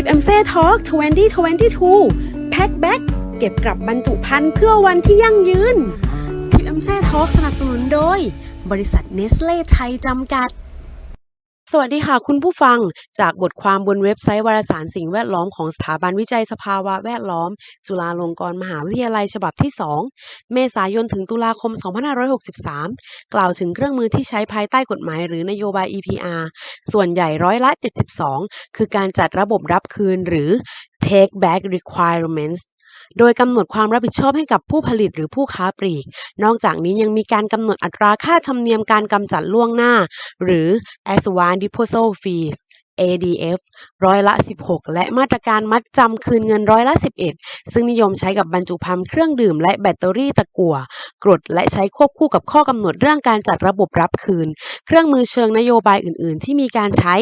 ทิปเอ็มเซ่ทอล์ก2022 แพ็คแบ็กเก็บกลับบรรจุภัณฑ์เพื่อวันที่ยั่งยืน ทิปเอ็มเซ่ทอล์กสนับสนุนโดย บริษัทเนสเล่ไทยจำกัด สวัสดีค่ะคุณผู้ฟังจากบทความบนเว็บไซต์วารสารสิ่งแวดล้อมของสถาบันวิจัยสภาวะแวดล้อม จุฬาลงกรณ์มหาวิทยาลัยฉบับที่ 2 เมษายนถึงตุลาคม 2563 กล่าวถึงเครื่องมือที่ใช้ภายใต้กฎหมายหรือนโยบาย EPR ส่วนใหญ่ร้อยละ 72 คือการจัดระบบรับคืนหรือ take back requirements โดยกำหนดความรับผิดชอบให้กับผู้ผลิตหรือผู้ค้าปลีก นอกจากนี้ยังมีการกำหนดอัตราค่าธรรมเนียมการกำจัดล่วงหน้า หรือ Advance Disposal Fees ADF ร้อยละ 16 และมาตรการมัดจำคืนเงินร้อยละ 11 ซึ่งนิยมใช้กับบรรจุภัณฑ์เครื่องดื่มและแบตเตอรี่ตะกั่ว กรดและใช้ควบคู่กับข้อกำหนดเรื่องการจัดระบบรับคืน เครื่องมือเชิงนโยบายอื่น ๆ ที่มีการใช้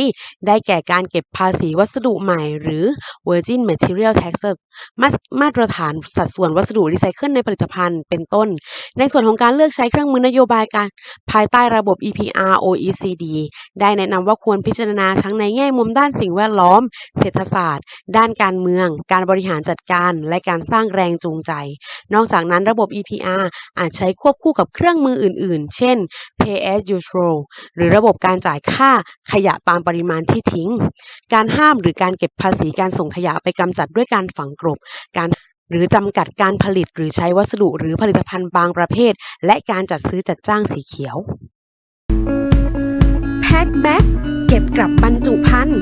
ได้แก่การเก็บภาษีวัสดุใหม่หรือ Virgin Material Taxes มามาตรฐานสัดส่วนวัสดุรีไซเคิลในผลิตภัณฑ์เป็นต้น ในส่วนของการเลือกใช้เครื่องมือนโยบายการภายใต้ระบบ EPR OECD ได้แนะนำว่าควรพิจารณาทั้งในแง่มุมด้านสิ่งแวดล้อม เศรษฐศาสตร์ ด้านการเมือง การบริหารจัดการ และการสร้างแรงจูงใจ นอกจากนั้นระบบ EPR อาจใช้ควบคู่กับเครื่องมืออื่น ๆ เช่น Pay as you throw หรือระบบการจ่ายค่าขยะตามปริมาณที่ทิ้ง การห้ามหรือการเก็บภาษีการส่งขยะไปกำจัดด้วยการฝังกลบการ หรือจำกัดการผลิตหรือใช้วัสดุหรือผลิตภัณฑ์บางประเภท และการจัดซื้อจัดจ้างสีเขียว แพ็คแบ็กเก็บกลับบรรจุภัณฑ์